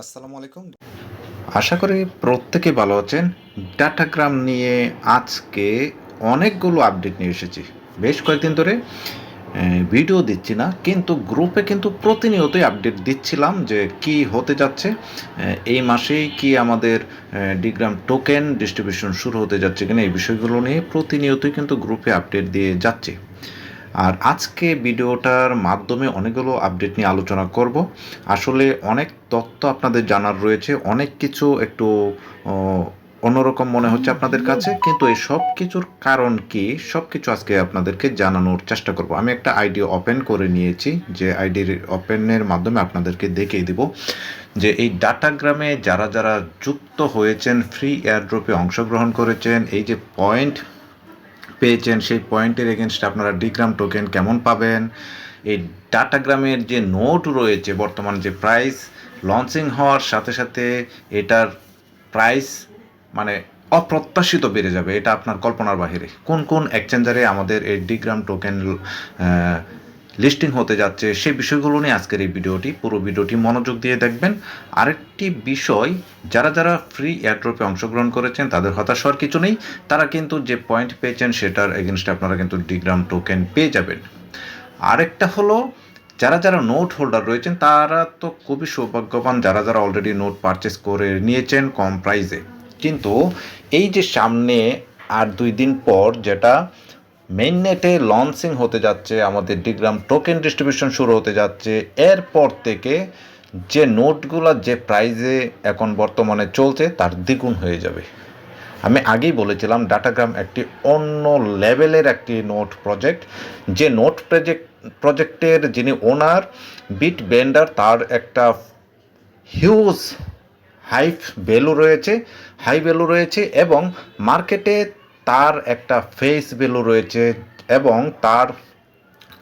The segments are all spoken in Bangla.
আসসালামু আলাইকুম। আশা করি প্রত্যেকে ভালো আছেন। ডাটাগ্রাম নিয়ে আজকে অনেকগুলো আপডেট নিয়ে এসেছি। বেশ কয়েকদিন ধরে ভিডিও দিচ্ছি না, কিন্তু গ্রুপে কিন্তু প্রতিনিয়তই আপডেট দিচ্ছিলাম যে কি হতে যাচ্ছে। এই মাসেই কি আমাদের ডিগ্রাম টোকেন ডিস্ট্রিবিউশন শুরু হতে যাচ্ছে কিনা এই বিষয়গুলো নিয়ে প্রতিনিয়তই কিন্তু গ্রুপে আপডেট দিয়ে যাচ্ছে। আর আজকে ভিডিওটার মাধ্যমে অনেকগুলো আপডেট নিয়ে আলোচনা করব। আসলে অনেক তথ্য আপনাদের জানার রয়েছে, অনেক কিছু একটু অন্যরকম মনে হচ্ছে আপনাদের কাছে, কিন্তু এই সব কিছুর কারণ কি, সব কিছু আজকে আপনাদেরকে জানানোর চেষ্টা করব। আমি একটা আইডি ওপেন করে নিয়েছি, যে আইডির ওপেনের মাধ্যমে আপনাদেরকে দেখিয়ে দিব, যে এই ডাটাগ্রামে যারা যারা যুক্ত হয়েছেন ফ্রি এয়ারড্রপে অংশগ্রহণ করেছেন, এই যে পয়েন্ট পেয়েছেন, সেই পয়েন্টের এগেনস্টে আপনারা ডিগ্রাম টোকেন কেমন পাবেন? এই ডাটাগ্রামের যে নোট রয়েছে, বর্তমান যে প্রাইস লঞ্চিং হওয়ার সাথে সাথে এটার প্রাইস মানে অপ্রত্যাশিত বেড়ে যাবে। এটা আপনার কল্পনার বাহিরে। কোন কোন এক্সচেঞ্জারে আমাদের এই ডিগ্রাম টোকেন লিস্টিং হতে যাচ্ছে সেই বিষয়গুলো নিয়ে আজকের এই ভিডিওটি। পুরো ভিডিওটি মনোযোগ দিয়ে দেখবেন। আরেকটি বিষয়, যারা যারা ফ্রি এয়ারড্রপে অংশগ্রহণ করেছেন, তাদের হতাশ হওয়ার কিছু নেই। তারা কিন্তু যে পয়েন্ট পেয়েছেন, সেটার এগেনস্টে আপনারা কিন্তু ডিগ্রাম টোকেন পেয়ে যাবেন। আরেকটা হলো, যারা যারা নোট হোল্ডার রয়েছেন, তারা তো খুবই সৌভাগ্যবান, যারা যারা অলরেডি নোট পারচেস করে নিয়েছেন কম প্রাইসে কিন্তু এই যে সামনে আর দুই দিন পর যেটা মেইন নেটে লঞ্চিং হতে যাচ্ছে, আমাদের ডিগ্রাম টোকেন ডিস্ট্রিবিউশন শুরু হতে যাচ্ছে। এরপর থেকে যে নোটগুলো, যে প্রাইজে এখন বর্তমানে চলছে, তার দ্বিগুণ হয়ে যাবে। আমি আগেই বলেছিলাম ডাটাগ্রাম একটি অন্য লেভেলের একটি নোট প্রজেক্ট যে নোট প্রজেক্ট প্রজেক্টের যিনি ওনার বিট বেন্ডার তার একটা হিউজ হাই ভ্যালু রয়েছে হাই ভ্যালু রয়েছে এবং মার্কেটে তার একটা ফেস ভ্যালু রয়েছে এবং তার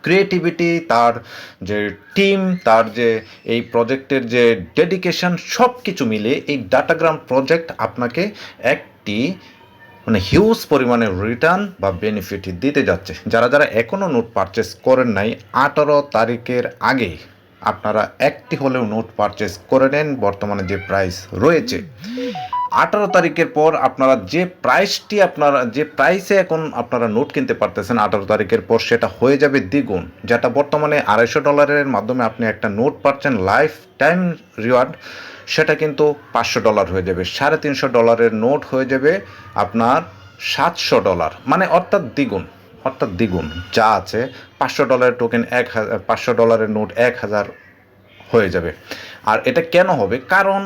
ক্রিয়েটিভিটি তার যে টিম তার যে এই প্রজেক্টের যে ডেডিকেশন সব কিছু মিলে এই ডাটাগ্রাম প্রজেক্ট আপনাকে একটি মানে হিউজ পরিমাণে রিটার্ন বা বেনিফিট দিতে যাচ্ছে। যারা যারা এখনও নোট পারচেস করেন নাই, আঠারো তারিখের আগে আপনারা একটি হলেও নোট পারচেস করে নেন। বর্তমানে যে প্রাইস রয়েছে, আঠারো তারিখের পর আপনারা যে প্রাইসটি আপনারা, যে প্রাইসে এখন আপনারা নোট কিনতে পারতেছেন আঠারো তারিখের পর, সেটা হয়ে যাবে দ্বিগুণ, যেটা বর্তমানে আড়াইশো ডলারের মাধ্যমে আপনি একটা নোট পাচ্ছেন লাইফ টাইম রিওয়ার্ড সেটা কিন্তু পাঁচশো ডলার হয়ে যাবে। সাড়ে তিনশো ডলারের নোট হয়ে যাবে আপনার সাতশো ডলার মানে অর্থাৎ দ্বিগুণ। অর্থাৎ দ্বিগুণ, যা আছে পাঁচশো ডলারের টোকেন এক হাজার পাঁচশো ডলারের নোট এক হাজার হয়ে যাবে। আর এটা কেন হবে? কারণ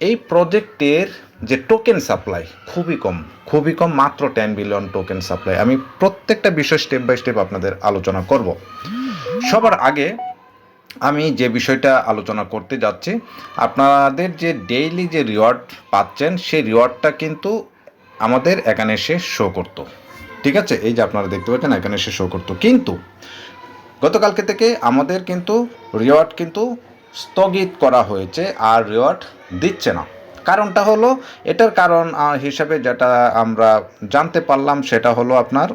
এই প্রজেক্টের যে টোকেন সাপ্লাই খুবই কম খুবই কম মাত্র টেন বিলিয়ন টোকেন সাপ্লাই আমি প্রত্যেকটা বিষয় স্টেপ বাই স্টেপ আপনাদের আলোচনা করব। সবার আগে আমি যে বিষয়টা আলোচনা করতে যাচ্ছি, আপনাদের যে ডেইলি যে রিওয়ার্ড পাচ্ছেন, সেই রিওয়ার্ডটা কিন্তু আমাদের এখানে এসে শো করতো। ঠিক আছে? এই যে আপনারা দেখতে পাচ্ছেন, এখানে এসে শো করতো। কিন্তু গতকালকে থেকে আমাদের কিন্তু রিওয়ার্ড কিন্তু স্থগিত করা হয়েছে, আর রিওয়ার্ড দিচ্ছে না। কারণটা হলো, এটার কারণ হিসাবে যেটা আমরা জানতে পারলাম, সেটা হলো আপনার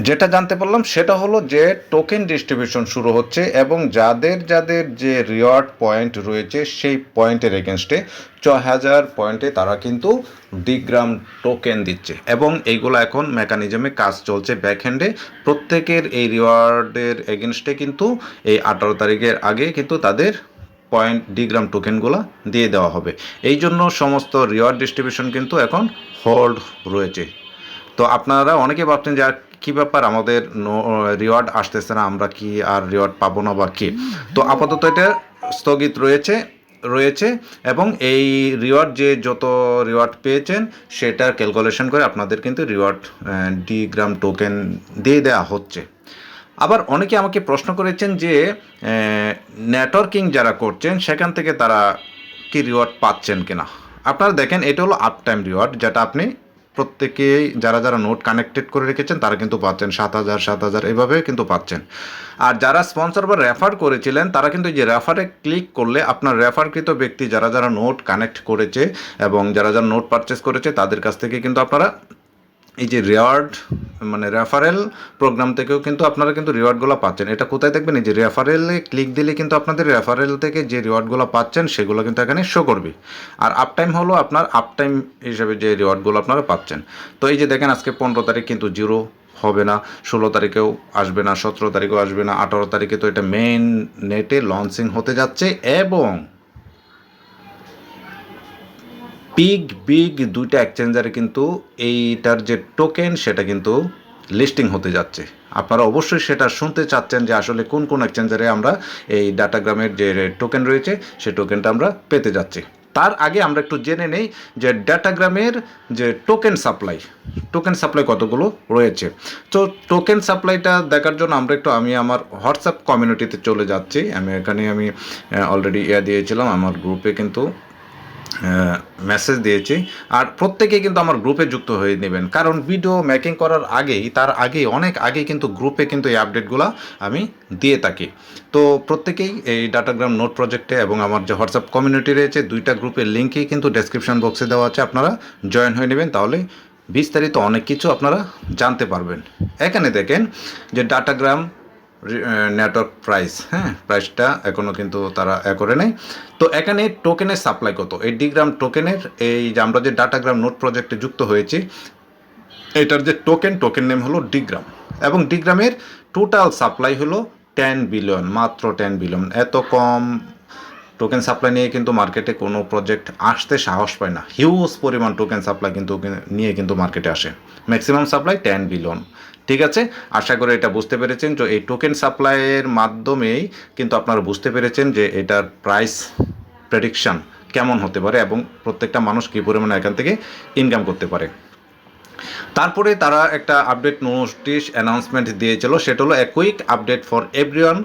যেটা জানতে পারলাম সেটা হলো যে টোকেন ডিস্ট্রিবিউশন শুরু হচ্ছে এবং যাদের যাদের যে রিওয়ার্ড পয়েন্ট রয়েছে সেই পয়েন্টের এগেনস্টে ছ হাজার পয়েন্টে তারা কিন্তু ডিগ্রাম টোকেন দিচ্ছে। এবং এইগুলো এখন মেকানিজমে কাজ চলছে ব্যাকহ্যান্ডে প্রত্যেকের এই রিওয়ার্ডের এগেনস্টে কিন্তু এই আঠারো তারিখের আগে কিন্তু তাদের পয়েন্ট ডিগ্রাম টোকেনগুলো দিয়ে দেওয়া হবে। এই জন্য সমস্ত রিওয়ার্ড ডিস্ট্রিবিউশন কিন্তু এখন হোল্ড রয়েছে। তো আপনারা অনেকে ভাবছেন যে কী ব্যাপার? আমাদের রিওয়ার্ড আসতেছে না, আমরা কি আর রিওয়ার্ড পাবো না বা কি? তো আপাতত এটা স্থগিত রয়েছে রয়েছে এবং এই রিওয়ার্ড যে যত রিওয়ার্ড পেয়েছেন, সেটার ক্যালকুলেশন করে আপনাদের কিন্তু রিওয়ার্ড ডি গ্রাম টোকেন দিয়ে দেওয়া হচ্ছে। আবার অনেকে আমাকে প্রশ্ন করেছেন যে নেটওয়ার্কিং যারা করছেন, সেখান থেকে তারা কি রিওয়ার্ড পাচ্ছেন কিনা? আপনারা দেখেন, এটা হলো আপ টাইম রিওয়ার্ড, যেটা আপনি প্রত্যেকেই যারা যারা নোট কানেক্টেড করে রেখেছেন, তারা কিন্তু পাচ্ছেন। সাত হাজার সাত হাজার, এভাবে কিন্তু পাচ্ছেন। আর যারা স্পন্সর বা রেফার করেছিলেন, তারা কিন্তু যে রেফারে ক্লিক করলে আপনার রেফারকৃত ব্যক্তি যারা যারা নোট কানেক্ট করেছে এবং যারা যারা নোট পারচেস করেছে, তাদের কাছ থেকে কিন্তু আপনারা এই যে রেওয়ার্ড মানে রেফারেল প্রোগ্রাম থেকেও কিন্তু আপনারা কিন্তু রিওয়ার্ডগুলো পাচ্ছেন। এটা কোথায় দেখবেন? এই যে রেফারেলে ক্লিক দিলে কিন্তু আপনাদের রেফারেল থেকে যে রিওয়ার্ডগুলো পাচ্ছেন, সেগুলো কিন্তু এখানে শো করবে। আর আপ টাইম হলো আপনার আপ টাইম হিসাবে যে রিওয়ার্ডগুলো আপনারা পাচ্ছেন। তো এই যে দেখেন, আজকে পনেরো তারিখ কিন্তু জিরো হবে না, ষোলো তারিখেও আসবে না, সতেরো তারিখেও আসবে না, আঠারো তারিখে তো এটা মেইন নেটে লঞ্চিং হতে যাচ্ছে এবং বিগ বিগ দুইটা এক্সচেঞ্জারে কিন্তু এইটার যে টোকেন সেটা কিন্তু লিস্টিং হতে যাচ্ছে। আপনারা অবশ্যই সেটা শুনতে চাচ্ছেন যে আসলে কোন কোন এক্সচেঞ্জারে আমরা এই ডাটাগ্রামের যে টোকেন রয়েছে সেই টোকেনটা আমরা পেতে যাচ্ছি। তার আগে আমরা একটু জেনে নেই যে ডাটাগ্রামের যে টোকেন সাপ্লাই টোকেন সাপ্লাই কতগুলো রয়েছে। তো টোকেন সাপ্লাইটা দেখার জন্য আমরা একটু, আমি আমার হোয়াটসঅ্যাপ কমিউনিটিতে চলে যাচ্ছি। আমি এখানে আমি অলরেডি ইয়া দিয়েছিলাম, আমার গ্রুপে কিন্তু মেসেজ দিয়েছি। আর প্রত্যেকেই কিন্তু আমার গ্রুপে যুক্ত হয়ে নেবেন। কারণ ভিডিও মেকিং করার আগেই, তার আগেই, অনেক আগে কিন্তু গ্রুপে কিন্তু এই আপডেটগুলো আমি দিয়ে থাকি। তো প্রত্যেকেই এই ডাটাগ্রাম নোট প্রজেক্টে এবং আমার যে হোয়াটসঅ্যাপ কমিউনিটি রয়েছে, দুইটা গ্রুপের লিঙ্কই কিন্তু ডেসক্রিপশন বক্সে দেওয়া আছে। আপনারা জয়েন হয়ে নেবেন, তাহলে বিস্তারিত অনেক কিছু আপনারা জানতে পারবেন। এখানে দেখেন যে ডাটাগ্রাম নেটওয়ার্ক প্রাইস হ্যাঁ? প্রাইসটা এখনও কিন্তু তারা এ করে নেই। তো এখানে টোকেনের সাপ্লাই কত? এই ডিগ্রাম টোকেনের এই যে আমরা যে ডাটাগ্রাম নোট প্রজেক্টে যুক্ত হয়েছি, এটার যে টোকেন টোকেন নেম হলো ডিগ্রাম এবং ডিগ্রামের টোটাল সাপ্লাই হলো টেন বিলিয়ন মাত্র টেন বিলিয়ন এত কম টোকেন সাপ্লাই নিয়ে কিন্তু মার্কেটে কোনো প্রজেক্ট আসতে সাহস পায় না। হিউজ পরিমাণ টোকেন সাপ্লাই কিন্তু, নিয়ে কিন্তু মার্কেটে আসে। ম্যাক্সিমাম সাপ্লাই টেন বিলিয়ন ঠিক আছে? আশা করি এটা বুঝতে পেরেছেন। তো এই টোকেন সাপ্লাইয়ের মাধ্যমেই কিন্তু আপনারা বুঝতে পেরেছেন যে এটার প্রাইস প্রেডিকশান কেমন হতে পারে এবং প্রত্যেকটা মানুষ কী পরিমাণে এখান থেকে ইনকাম করতে পারে। তারপরে তারা একটা আপডেট নোটিশ অ্যানাউন্সমেন্ট দিয়েছিল। সেটা হলো a quick update for everyone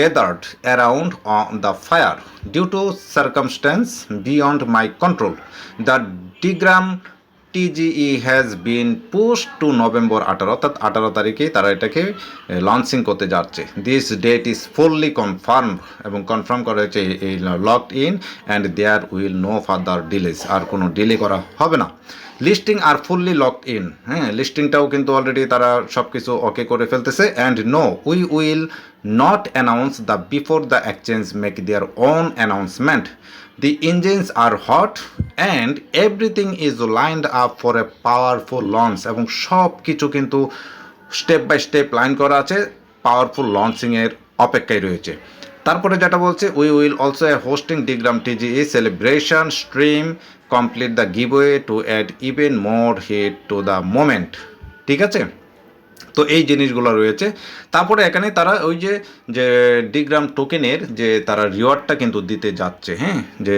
gathered around on the fire due to circumstance beyond my control. The diagram TGE has been push to November আঠারো, অর্থাৎ আঠারো তারিখেই তারা এটাকে লঞ্চিং করতে যাচ্ছে। This date is fully confirm এবং কনফার্ম করা হয়েছে এই locked in and there will no further delays আর কোনো ডিলে করা হবে না। লিস্টিং আর ফুললি লকড ইন হ্যাঁ লিস্টিংটাও কিন্তু অলরেডি তারা সব কিছু ওকে করে ফেলতেছে। And no we will not announce the before the exchange make their own announcement The engines are hot and everything is lined up for a powerful launch এবং সব কিছু কিন্তু স্টেপ বাই স্টেপ লাইন করা আছে পাওয়ারফুল লঞ্চিংয়ের অপেক্ষায় রয়েছে। তারপরে যেটা বলছে we will also hosting Diagram TGE celebration stream complete the giveaway to add even more heat to the moment ঠিক আছে? তো এই জিনিসগুলো রয়েছে। তারপরে এখানে তারা ওই যে যে ডিগ্রাম টোকেনের যে তারা রিওয়ার্ডটা কিন্তু দিতে যাচ্ছে হ্যাঁ? যে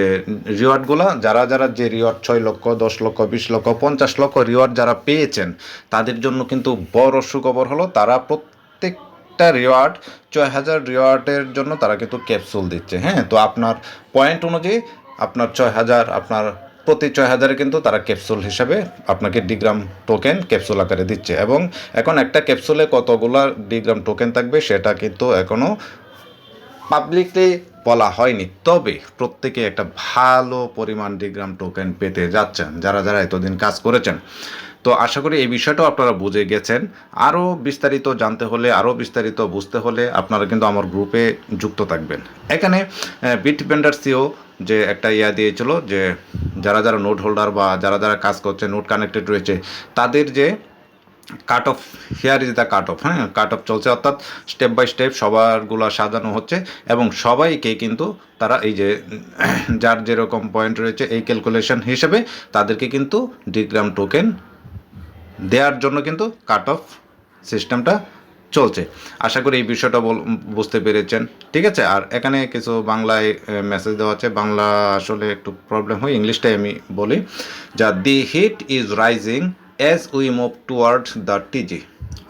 রিওয়ার্ডগুলো যারা যারা যে রিওয়ার্ড ছয় লক্ষ, দশ লক্ষ, বিশ লক্ষ, পঞ্চাশ লক্ষ রিওয়ার্ড যারা পেয়েছেন, তাদের জন্য কিন্তু বড় সুখবর হলো তারা প্রত্যেকটা রিওয়ার্ড ছয় হাজার রিওয়ার্ডের জন্য তারা কিন্তু ক্যাপসুল দিচ্ছে হ্যাঁ? তো আপনার পয়েন্ট অনুযায়ী আপনার ছয় হাজার, আপনার প্রতি ছয় হাজারে কিন্তু তারা ক্যাপসুল হিসাবে আপনাকে ডিগ্রাম টোকেন ক্যাপসুল আকারে দিচ্ছে এবং এখন একটা ক্যাপসুলে কতগুলা ডিগ্রাম টোকেন থাকবে সেটা কিন্তু এখনও পাবলিকলি বলা হয়নি। তবে প্রত্যেকে একটা ভালো পরিমাণ ডিগ্রাম টোকেন পেতে যাচ্ছেন, যারা যারা এতদিন কাজ করেছেন। তো আশা করি এই বিষয়টাও আপনারা বুঝে গেছেন। আরও বিস্তারিত জানতে হলে, আরও বিস্তারিত বুঝতে হলে আপনারা কিন্তু আমার গ্রুপে যুক্ত থাকবেন। এখানে বিট ভেন্ডার সিও যে একটা ইয়া দিয়েছিল যে, যারা যারা নোট হোল্ডার বা যারা যারা কাজ করছে নোট কানেক্টেড রয়েছে, তাদের যে cut off here is the cut off হ্যাঁ? কাট অফ চলছে, অর্থাৎ স্টেপ বাই স্টেপ সবারগুলো সাজানো হচ্ছে এবং সবাইকে কিন্তু তারা এই যে, যার যেরকম পয়েন্ট রয়েছে এই ক্যালকুলেশন হিসেবে তাদেরকে কিন্তু ডিগ্রাম টোকেন দেওয়ার জন্য কিন্তু কাট অফ সিস্টেমটা চলছে। আশা করি এই বিষয়টা বুঝতে পেরেছেন, ঠিক আছে? আর এখানে কিছু বাংলায় মেসেজ দেওয়া আছে। বাংলা আসলে একটু প্রবলেম হয় ইংলিশটাই আমি বলি। যা the heat is rising we move toward the TGE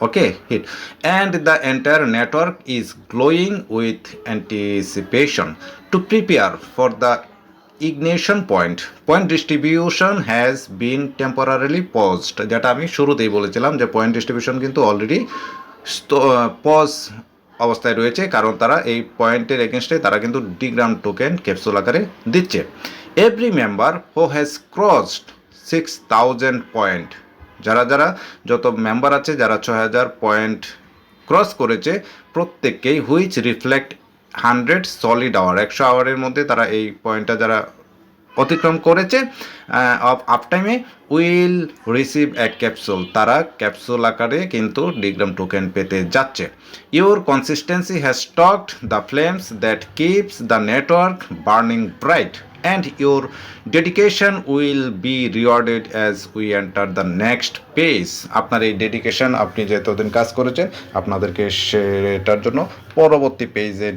okay heat and the entire network is glowing with anticipation to prepare for the ignition point point distribution has been temporarily paused যেটা আমি শুরুতেই বলেছিলাম যে পয়েন্ট ডিস্ট্রিবিউশন কিন্তু অলরেডি পজ অবস্থায় রয়েছে, কারণ তারা এই পয়েন্টের এগেনস্টে তারা কিন্তু ডিগ্রাম টোকেন ক্যাপসুল আকারে দিচ্ছে। Every member who has crossed six thousand point যারা যারা যত মেম্বার আছে, যারা ছয় হাজার পয়েন্ট ক্রস করেছে, প্রত্যেককেই which reflect hundred solid hour একশো আওয়ারের মধ্যে তারা এই পয়েন্টটা যারা অতিক্রম করেছে অফ আপ টাইমে উইল রিসিভ এক ক্যাপসুল তারা ক্যাপসুল আকারে কিন্তু ডিগ্রাম টোকেন পেতে যাচ্ছে। Your consistency has stoked the flames that keeps the network burning bright and your dedication will be rewarded as we enter the next page আপনার এই ডেডিকেশন আপনি যে এতদিন কাজ করেছেন, আপনাদেরকে সেটার জন্য পরবর্তী পেজে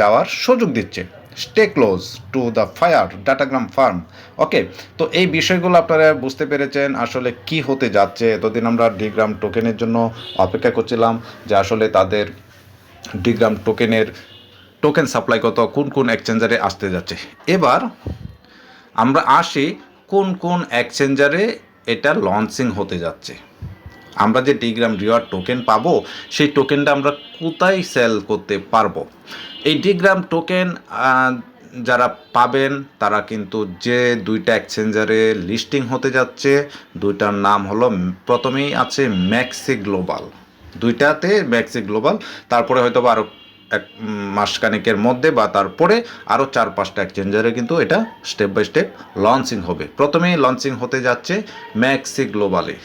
যাওয়ার সুযোগ দিচ্ছে। Stay close to the fire Diagram farm okay তো এই বিষয়গুলো আপনারা বুঝতে পেরেছেন, আসলে কি হতে যাচ্ছে। এতদিন আমরা ডিগ্রাম টোকেনের জন্য অপেক্ষা করছিলাম যে আসলে তাদের ডিগ্রাম টোকেনের টোকেন সাপ্লাই কত, কোন কোন এক্সচেঞ্জারে আসতে যাচ্ছে। এবার আমরা আসি কোন কোন এক্সচেঞ্জারে এটা লঞ্চিং হতে যাচ্ছে। আমরা যে ডিগ্রাম রিওয়ার্ড টোকেন পাবো, সেই টোকেনটা আমরা কোথায় সেল করতে পারব? এই ডিগ্রাম টোকেন যারা পাবেন, তারা কিন্তু যে দুইটা এক্সচেঞ্জারে লিস্টিং হতে যাচ্ছে, দুইটার নাম হলো, প্রথমেই আছে ম্যাক্সি গ্লোবাল দুইটাতে ম্যাক্সি গ্লোবাল তারপরে হয়তো আরও এক মাসখানেকের মধ্যে বা তারপরে আরও চার পাঁচটা এক্সচেঞ্জারে কিন্তু এটা স্টেপ বাই স্টেপ লঞ্চিং হবে। প্রথমেই লঞ্চিং হতে যাচ্ছে ম্যাক্সি গ্লোবালে।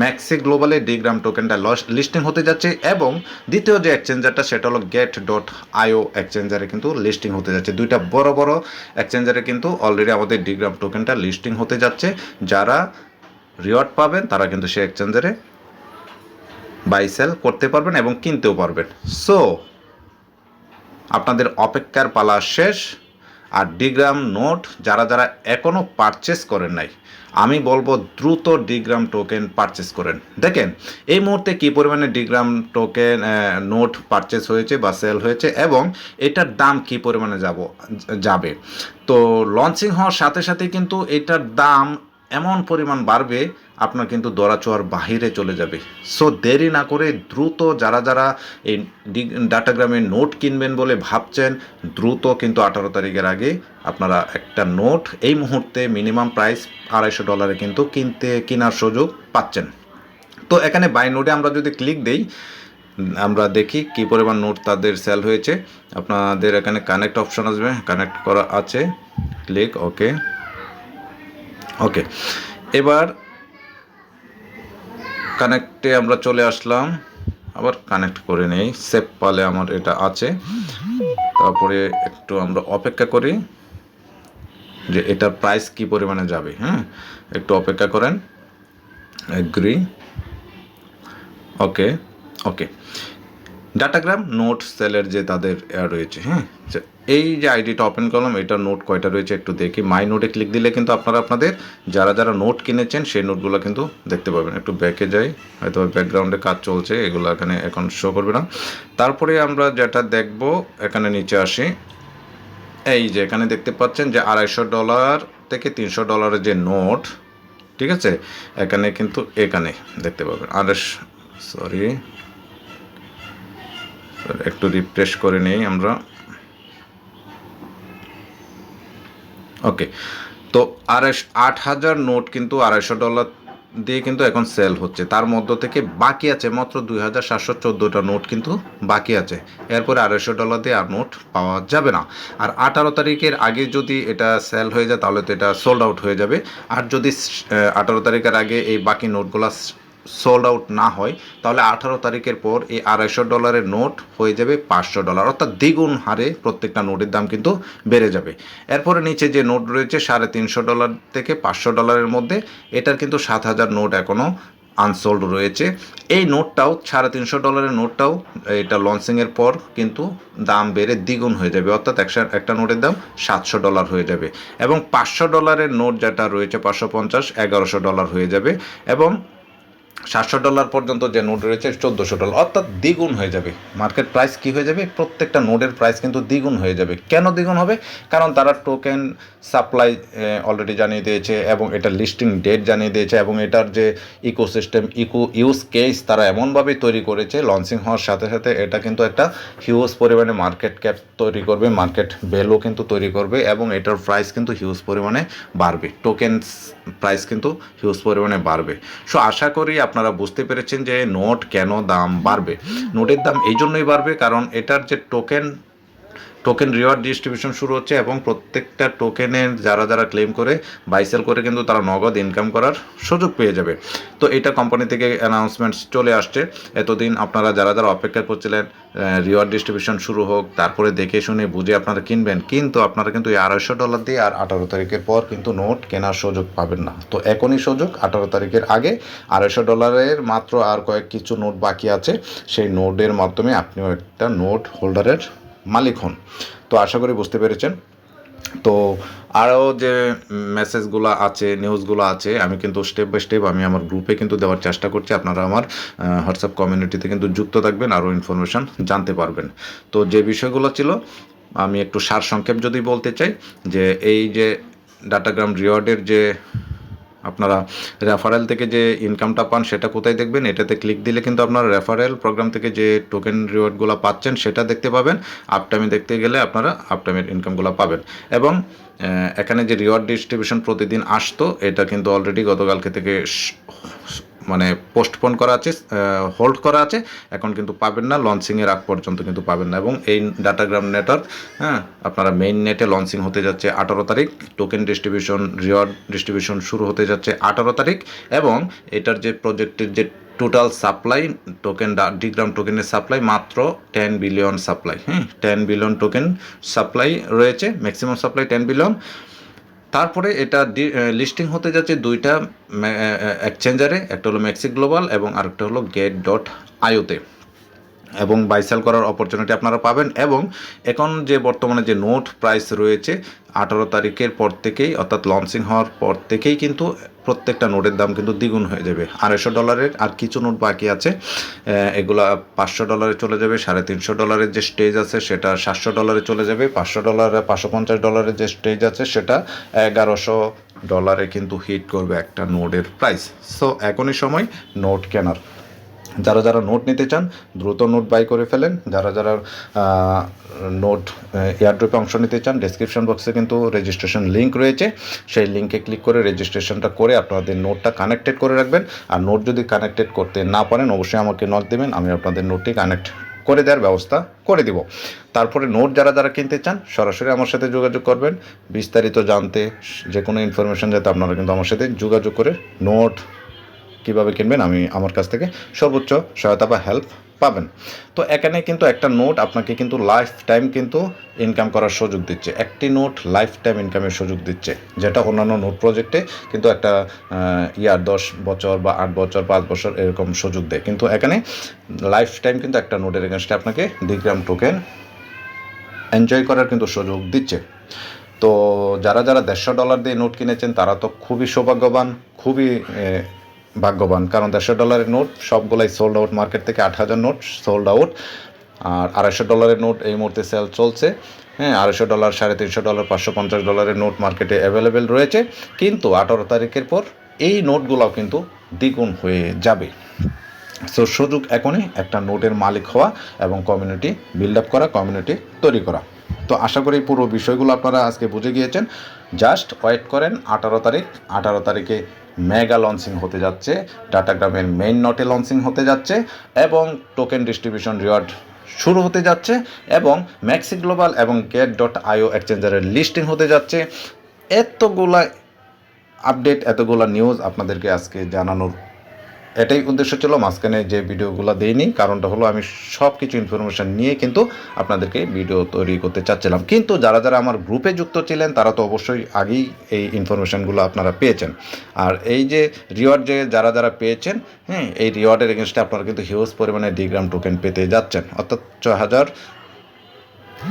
ম্যাক্সি গ্লোবালে ডিগ্রাম টোকেনটা লিস্টিং হতে যাচ্ছে এবং দ্বিতীয় যে এক্সচেঞ্জারটা সেটা হলো গেট ডট আইও এক্সচেঞ্জারে কিন্তু লিস্টিং হতে যাচ্ছে। দুইটা বড় বড় এক্সচেঞ্জারে কিন্তু অলরেডি আমাদের ডিগ্রাম টোকেনটা লিস্টিং হতে যাচ্ছে। যারা রিওয়ার্ড পাবেন তারা কিন্তু সেই এক্সচেঞ্জারে বাই সেল করতে পারবেন এবং কিনতেও পারবেন। সো আপনাদের অপেক্ষার পালা শেষ। আর ডিগ্রাম নোট যারা যারা এখনও পারচেস করেন নাই, আমি বলব দ্রুত ডিগ্রাম টোকেন পারচেস করেন। দেখেন, এই মুহূর্তে কী পরিমাণে ডিগ্রাম টোকেন নোট পারচেস হয়েছে বা সেল হয়েছে এবং এটার দাম কী পরিমাণে যাব, যাবে। তো লঞ্চিং হওয়ার সাথে সাথে কিন্তু এটার দাম এমন পরিমাণ বাড়বে, আপনার কিন্তু দরাচোয়ার বাহিরে চলে যাবে। সো দেরি না করে দ্রুত যারা যারা এই ডাটাগ্রামের নোট কিনবেন বলে ভাবছেন, দ্রুত কিন্তু আঠারো তারিখের আগে আপনারা একটা নোট এই মুহূর্তে মিনিমাম প্রাইস আড়াইশো ডলারে কিন্তু কিনতে, কেনার সুযোগ পাচ্ছেন। তো এখানে বাই নোটে আমরা যদি ক্লিক দেই, আমরা দেখি কি পরিমাণ নোট তাদের সেল হয়েছে। আপনাদের এখানে কানেক্ট অপশন আসবে, কানেক্ট করা আছে। ক্লিক, ওকে। ওকে এবার কানেক্টে আমরা চলে আসলাম। আবার কানেক্ট করে নেই। সেভ পালে আমার এটা আছে। তারপরে একটু আমরা অপেক্ষা করি যে এটার প্রাইস কি পরিমাণে যাবে হ্যাঁ? একটু অপেক্ষা করেন। Agree okay okay datagram note সেলের যে তাদের রয়েছে হ্যাঁ? এই যে আইডিটা ওপেন করলাম, এটা নোট কয়টা রয়েছে একটু দেখি। মাই নোটে ক্লিক দিলে কিন্তু আপনারা আপনাদের যারা যারা নোট কিনেছেন, সেই নোটগুলো কিন্তু দেখতে পাবেন। একটু ব্যাকে যাই হয়তো ব্যাকগ্রাউন্ডে কাজ চলছে, এগুলো এখানে এখন শো করবে না। তারপরে আমরা যেটা দেখব, এখানে নিচে আসি। এই যে এখানে দেখতে পাচ্ছেন যে আড়াইশো ডলার থেকে তিনশো ডলারের যে নোট ঠিক আছে? এখানে কিন্তু এখানে দেখতে পাবেন। আড়াইশো সরি একটু রিফ্রেশ করে নেই আমরা। ওকে তো আড়াইশ আট হাজার নোট কিন্তু আড়াইশো ডলার দিয়ে কিন্তু এখন সেল হচ্ছে। তার মধ্য থেকে বাকি আছে মাত্র দুই হাজার সাতশো চোদ্দোটা নোট কিন্তু বাকি আছে। এরপরে আড়াইশো ডলার দিয়ে আর নোট পাওয়া যাবে না। আর আঠারো তারিখের আগে যদি এটা সেল হয়ে যায় তাহলে তো এটা সোল্ড আউট হয়ে যাবে। আর যদি আঠারো তারিখের আগে এই বাকি নোটগুলো সোল্ড আউট না হয়, তাহলে আঠারো তারিখের পর এই আড়াইশো ডলারের নোট হয়ে যাবে পাঁচশো ডলার। অর্থাৎ দ্বিগুণ হারে প্রত্যেকটা নোটের দাম কিন্তু বেড়ে যাবে। এরপরে নিচে যে নোট রয়েছে, সাড়ে তিনশো ডলার থেকে পাঁচশো ডলারের মধ্যে, এটার কিন্তু সাত হাজার নোট এখনও আনসোল্ড রয়েছে। এই নোটটাও, সাড়ে তিনশো ডলারের নোটটাও, এটা লঞ্চিংয়ের পর কিন্তু দাম বেড়ে দ্বিগুণ হয়ে যাবে। অর্থাৎ একশো, একটা নোটের দাম সাতশো ডলার হয়ে যাবে। এবং পাঁচশো ডলারের নোট যেটা রয়েছে, পাঁচশো পঞ্চাশ, এগারোশো ডলার হয়ে যাবে। এবং সাতশো ডলার পর্যন্ত যে নোট রয়েছে, চোদ্দোশো ডলার। অর্থাৎ দ্বিগুণ হয়ে যাবে। মার্কেট প্রাইস কি হয়ে যাবে? প্রত্যেকটা নোটের প্রাইস কিন্তু দ্বিগুণ হয়ে যাবে। কেন দ্বিগুণ হবে? কারণ তারা টোকেন সাপ্লাই অলরেডি জানিয়ে দিয়েছে এবং এটা লিস্টিং ডেট জানিয়ে দিয়েছে এবং এটার যে ইকোসিস্টেম ইকো ইউজ কেস তারা এমনভাবেই তৈরি করেছে লঞ্চিং হওয়ার সাথে সাথে এটা কিন্তু একটা হিউজ পরিমাণে মার্কেট ক্যাপ তৈরি করবে মার্কেট ভ্যালু কিন্তু তৈরি করবে এবং এটার প্রাইস কিন্তু হিউজ পরিমাণে বাড়বে। টোকেনস প্রাইস কিন্তু হিউজ পরিমাণে বাড়বে। সো আশা করি আপনারা বুঝতে পেরেছেন যে নোট কেন দাম বাড়বে? নোটের দাম এই জন্যই বাড়বে কারণ এটার যে টোকেন টোকেন রিওয়ার্ড ডিস্ট্রিবিউশন শুরু হচ্ছে এবং প্রত্যেকটা টোকেনের যারা যারা ক্লেম করে বাইসেল করে কিন্তু তারা নগদ ইনকাম করার সুযোগ পেয়ে যাবে। তো এটা কোম্পানি থেকে অ্যানাউন্সমেন্টস চলে আসছে। এতদিন আপনারা যারা যারা অপেক্ষা করছিলেন রিওয়ার্ড ডিস্ট্রিবিউশন শুরু হোক, তারপরে দেখে শুনে বুঝে আপনারা কিনবেন, কিন্তু আপনারা কিন্তু এই আড়াইশো ডলার দিয়ে আর আঠারো তারিখের পর কিন্তু নোট কেনার সুযোগ পাবেন না। তো এখনই সুযোগ, আঠারো তারিখের আগে আড়াইশো ডলারের মাত্র আর কয়েক কিছু নোট বাকি আছে। সেই নোটের মাধ্যমে আপনিও একটা নোট হোল্ডারের মালিক হন। তো আশা করি বুঝতে পেরেছেন। তো আরও যে মেসেজগুলো আছে, নিউজগুলো আছে, আমি কিন্তু স্টেপ বাই স্টেপ আমি আমার গ্রুপে কিন্তু দেওয়ার চেষ্টা করছি। আপনারা আমার হোয়াটসঅ্যাপ কমিউনিটিতে কিন্তু যুক্ত থাকবেন, আরও ইনফরমেশান জানতে পারবেন। তো যে বিষয়গুলো ছিল, আমি একটু সার সংক্ষেপ যদি বলতে চাই, যে এই যে ডাটাগ্রাম রিওয়ার্ডের যে আপনারা রেফারেল থেকে যে ইনকামটা পান সেটা কোথায় দেখবেন? এটাতে ক্লিক দিলে কিন্তু আপনারা রেফারেল প্রোগ্রাম থেকে যে টোকেন রিওয়ার্ডগুলো পাচ্ছেন সেটা দেখতে পাবেন। আপটাইমে দেখতে গেলে আপনারা আপটাইমের ইনকামগুলো পাবেন। এবং এখানে যে রিওয়ার্ড ডিস্ট্রিবিউশন প্রতিদিন আসতো, এটা কিন্তু অলরেডি গতকালকে থেকে মানে পোস্টপোন করা আছে হোল্ড করা আছে। এখন কিন্তু পাবেন না লঞ্চিংয়ের আগ পর্যন্ত কিন্তু পাবেন না। এবং এই ডাটাগ্রাম নেটওয়ার্ক হ্যাঁ আপনারা মেইন নেটে লঞ্চিং হতে যাচ্ছে আঠারো তারিখ টোকেন ডিস্ট্রিবিউশন রিওয়ার্ড ডিস্ট্রিবিউশন শুরু হতে যাচ্ছে আঠারো তারিখ। এবং এটার যে প্রজেক্টের যে টোটাল সাপ্লাই টোকেন ডিগ্রাম টোকেনের সাপ্লাই মাত্র টেন বিলিয়ন সাপ্লাই হ্যাঁ টেন বিলিয়ন টোকেন সাপ্লাই রয়েছে ম্যাক্সিমাম সাপ্লাই টেন বিলিয়ন তারপরে এটা লিস্টিং হতে যাচ্ছে দুইটা এক্সচেঞ্জারে, একটা হলো ম্যাক্সি গ্লোবাল এবং আরেকটা হলো গেট ডট আইওতে এবং বাইসেল করার অপরচুনিটি আপনারা পাবেন এবং এখন যে বর্তমানে যে নোট প্রাইস রয়েছে, আঠারো তারিখের পর থেকেই, অর্থাৎ লঞ্চিং হওয়ার পর থেকেই কিন্তু প্রত্যেকটা নোটের দাম কিন্তু দ্বিগুণ হয়ে যাবে। আড়াইশো ডলারের আর কিছু নোট বাকি আছে এগুলা পাঁচশো ডলারে চলে যাবে, সাড়ে তিনশো ডলারের যে স্টেজ আছে সেটা সাতশো ডলারে চলে যাবে, পাঁচশো ডলারে, পাঁচশো পঞ্চাশ ডলারের যে স্টেজ আছে সেটা এগারোশো ডলারে কিন্তু হিট করবে একটা নোটের প্রাইস সো এখনই সময় নোট কেনার। যারা যারা নোট নিতে চান, দ্রুত নোট বাই করে ফেলেন। যারা যারা নোট এয়ারড্রপে অংশ নিতে চান ডেসক্রিপশন বক্সে কিন্তু রেজিস্ট্রেশন লিঙ্ক রয়েছে। সেই লিঙ্কে ক্লিক করে রেজিস্ট্রেশনটা করে আপনাদের নোটটা কানেক্টেড করে রাখবেন। আর নোট যদি কানেক্টেড করতে না পারেন, অবশ্যই আমাকে নক দেবেন। আমি আপনাদের নোটটি কানেক্ট করে দেওয়ার ব্যবস্থা করে দিব। তারপরে নোট যারা যারা কিনতে চান, সরাসরি আমার সাথে যোগাযোগ করবেন। বিস্তারিত জানতে যে কোনো ইনফরমেশন যাতে আপনারা কিন্তু আমার সাথে যোগাযোগ করে নোট কীভাবে কিনবেন, আমি আমার কাছ থেকে সর্বোচ্চ সহায়তা বা হেল্প পাবেন। তো এখানে কিন্তু একটা নোট আপনাকে কিন্তু লাইফ টাইম কিন্তু ইনকাম করার সুযোগ দিচ্ছে। একটি নোট লাইফ টাইম ইনকামের সুযোগ দিচ্ছে, যেটা অন্যান্য নোট প্রজেক্টে কিন্তু একটা ইয়ার দশ বছর বা আট বছর, পাঁচ বছর এরকম সুযোগ দেয়। কিন্তু এখানে লাইফ টাইম কিন্তু একটা নোটের এগেনস্টে আপনাকে ডিগ্রাম টোকেন এনজয় করার কিন্তু সুযোগ দিচ্ছে। তো যারা যারা দেড়শো ডলার দিয়ে নোট কিনেছেন, তারা তো খুবই সৌভাগ্যবান, খুবই ভাগ্যবান, কারণ দেড়শো ডলারের নোট সবগুলাই সোল্ড আউট মার্কেট থেকে আট হাজার নোট সোল্ড আউট আর আড়াইশো ডলারের নোট এই মুহূর্তে সেল চলছে। হ্যাঁ আড়াইশো ডলার, সাড়ে তিনশো ডলার, পাঁচশো পঞ্চাশ ডলারের নোট মার্কেটে অ্যাভেলেবেল রয়েছে। কিন্তু আঠারো তারিখের পর এই নোটগুলোও কিন্তু দ্বিগুণ হয়ে যাবে। সো সুযোগ এখনই একটা নোটের মালিক হওয়া এবং কমিউনিটি বিল্ড আপ করা কমিউনিটি তৈরি করা। তো আশা করি পুরো বিষয়গুলো আপনারা আজকে বুঝে গিয়েছেন। জাস্ট ওয়েট করেন, আঠারো তারিখ, আঠারো তারিখে মেগা লঞ্চিং হতে যাচ্ছে ডাটাগ্রামের মেইন নটে লঞ্চিং হতে যাচ্ছে এবং টোকেন ডিস্ট্রিবিউশন রিওয়ার্ড শুরু হতে যাচ্ছে এবং ম্যাক্সি গ্লোবাল এবং গেট ডট আইও এক্সচেঞ্জারের লিস্টিং হতে যাচ্ছে। এতগুলা আপডেট এতগুলা নিউজ আপনাদেরকে আজকে জানানোর এটাই উদ্দেশ্য ছিল, মাঝখানে যে ভিডিওগুলো দেইনি, কারণটা হলো আমি সব কিছু ইনফরমেশান নিয়ে কিন্তু আপনাদেরকে ভিডিও তৈরি করতে চাচ্ছিলাম। কিন্তু যারা যারা আমার গ্রুপে যুক্ত ছিলেন, তারা তো অবশ্যই আগেই এই ইনফরমেশানগুলো আপনারা পেয়েছেন। আর এই যে রিওয়ার্ড যে যারা যারা পেয়েছেন হ্যাঁ এই রিওয়ার্ডের এগেনস্টে আপনারা কিন্তু হিউজ পরিমাণে ডিগ্রাম টোকেন পেতে যাচ্ছেন। অর্থাৎ ছ হাজার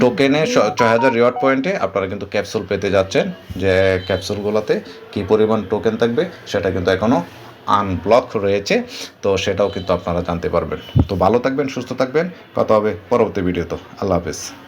টোকেনে ছয় হাজার রিওয়ার্ড পয়েন্টে আপনারা কিন্তু ক্যাপসুল পেতে যাচ্ছেন। যে ক্যাপসুলগুলোতে কী পরিমাণ টোকেন থাকবে, সেটা কিন্তু এখনও আনব্লক রয়েছে, তো সেটাও কিন্তু আপনারা জানতে পারবেন। তো ভালো থাকবেন, সুস্থ থাকবেন। কথা হবে পরবর্তী ভিডিও তো আল্লাহ হাফেজ।